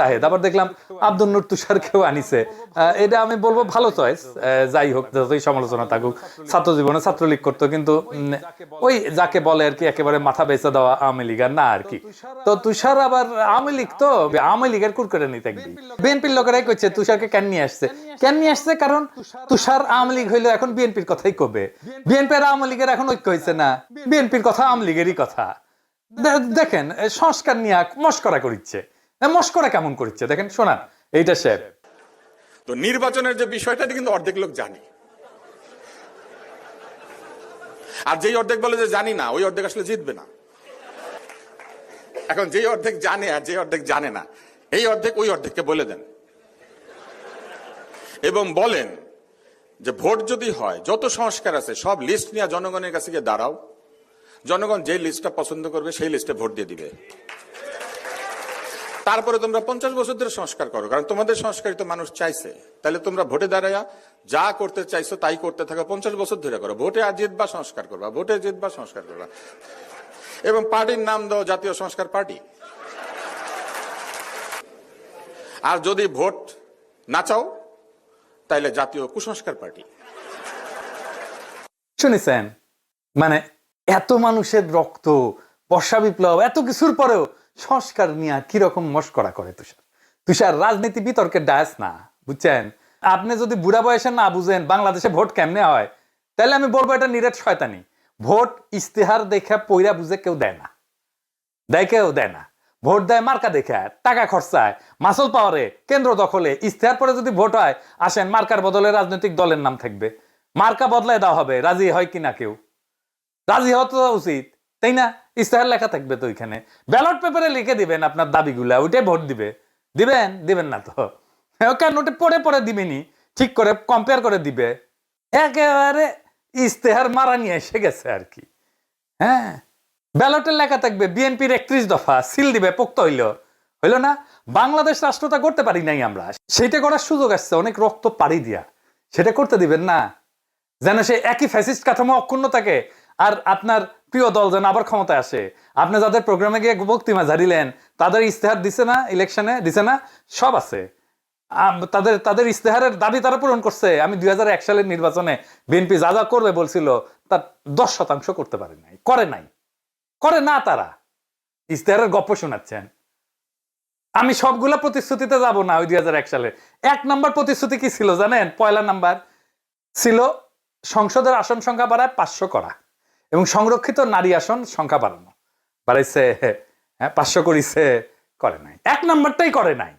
তাহেদ। আবার দেখলাম আব্দুল নূর তুষার কেউ আনিছে এটা আমি বলব ভালো চয়েস। যাই হোক, যতই সমালোচনা থাকুক ছাত্র জীবনে ছাত্রলীগ করতো, কিন্তু ওই যাকে বলে আর কি, একেবারে মাথা বেঁচে দেওয়া আওয়ামী লীগ আর না আর কি। তো তুষার আবার আওয়ামী লীগ তো, আওয়ামী লীগের কুর করে নিতে বিএনপির লোকেরাই করছে তুষারকে কেন নিয়ে আসছে? কেন নিয়ে আসছে? কারণ তুষার আওয়ামী লীগ হইল এখন বিএনপির কথাই কবে। বিএনপি আর আওয়ামী লীগের এখন ঐক্য হয়েছে না? বিএনপির কথা আওয়ামী লীগেরই কথা। দেখেন, সংস্কার নিয়ে মস্করা করিচ্ছে। মস্করা কেমন করছে দেখেন, শোনান, এইটা সে তো নির্বাচনের যে বিষয়টা কিন্তু অর্ধেক লোক জানে। আর যেই অর্ধেক বলে যে জানি না, ওই অর্ধেক আসলে জিতবে না। এখন যেই অর্ধেক জানে আর যে অর্ধেক জানে না, এই অর্ধেক ওই অর্ধেককে বলে দেন। এবং বলেন যে ভোট যদি হয়, যত সংস্কার আছে, সব লিস্ট নিয়ে জনগণের কাছে গিয়ে দাঁড়াও। জনগণ যে লিস্টটা পছন্দ করবে, সেই লিস্টে ভোট দিয়ে দিবে। তারপরে তোমরা পঞ্চাশ বছর ধরে সংস্কার করো, কারণ তোমাদের সংস্কারই তো মানুষ চাইছে। তাহলে তোমরা ভোটে দাঁড়ায়া যা করতে চাইছো তাই করতে থাকো, পঞ্চাশ বছর ধরে করো। ভোটে আর জিতবা সংস্কার করবা, ভোটে জিতবা সংস্কার করবা। এবং পার্টির নাম দাও জাতীয় সংস্কার পার্টি। আর যদি ভোট না চাও, তাইলে জাতীয় কুসংস্কার পার্টি। শুনেছেন মানে এত মানুষের রক্ত, বর্ষা বিপ্লব, এত কিছুর পরেও সংস্কার নিয়ে কীরকম মস্করা করে তুষার? তুষার রাজনীতি বিতর্কের ডায়াস না, বুঝছেন? আপনি যদি বুড়া বয়সে না বুঝেন বাংলাদেশে ভোট কেমনে হয়, তাহলে আমি বলব এটা নিরেট শয়তানি। ভোট ইস্তেহার দেখে পইরা বুঝে কেউ দেয় না। দেয় কেউ দেয় না। ভোট দেয় মার্কা দেখে, টাকা খরচায়, মাসল পাওয়ারে, কেন্দ্র দখলে। ইস্তেহার পরে যদি ভোট হয়, আসেন মার্কার বদলে রাজনৈতিক দলের নাম থাকবে। মার্কা বদলায় দেওয়া হবে, রাজি হয় কিনা কেউ? রাজি হওয়া তো উচিত। তাই না? ইস্তেহার লেখা থাকবে তো ওইখানে। ব্যালট পেপারে লিখে দিবেন আপনার দাবিগুলা ওইটাই ভোট দিবে। দিবেন? দিবেন না তো। কেন ওটা পড়ে পড়ে দিবেনি। ঠিক করে কম্পেয়ার করে দিবে। একেবারে ইস্তেহার মারা নিয়ে এসে গেছে আর কি। হ্যাঁ? ব্যালটের লেখা থাকবে, বিএনপির একত্রিশ দফা, সিল দিবে, পোক্ত হইল। হইল না? বাংলাদেশ রাষ্ট্রটা করতে পারি নাই আমরা। সেটা করার সুযোগ আসছে, অনেক রক্ত পাড়ি দিয়া। সেটা করতে দিবেন না। যেন সে একই ফ্যাসিস্ট কাঠামো অক্ষুণ্ণ থাকে। আর আপনার প্রিয় দল যেন আবার ক্ষমতায় আসে। আপনি যাদের প্রোগ্রামে গিয়ে বক্তৃমা ঝাড়িলেন তাদের ইস্তেহার দিছে না ইলেকশনে দিছে না, সব আছে। তাদের তাদের ইস্তেহারের দাবি তারা পূরণ করছে। আমি দুই এক সালের নির্বাচনে বিএনপি যা যা করবে বলছিল, তার দশ শতাংশ করতে পারে নাই, করে নাই। করে না তারা। ইস্তেহারের গপ্প শোনাচ্ছেন। আমি সবগুলা প্রতিশ্রুতিতে যাব না ওই দুই এক সালে। এক নাম্বার প্রতিশ্রুতি কি ছিল জানেন? পয়লা নাম্বার ছিল সংসদের আসন সংখ্যা বাড়ায় পাঁচশো করা। এবং সংরক্ষিত নারী আসন সংখ্যা বাড়ানো। বাড়াইছে হ্যাঁ পাঁচশো করিছে করে নাই। এক নাম্বারটাই করে নাই।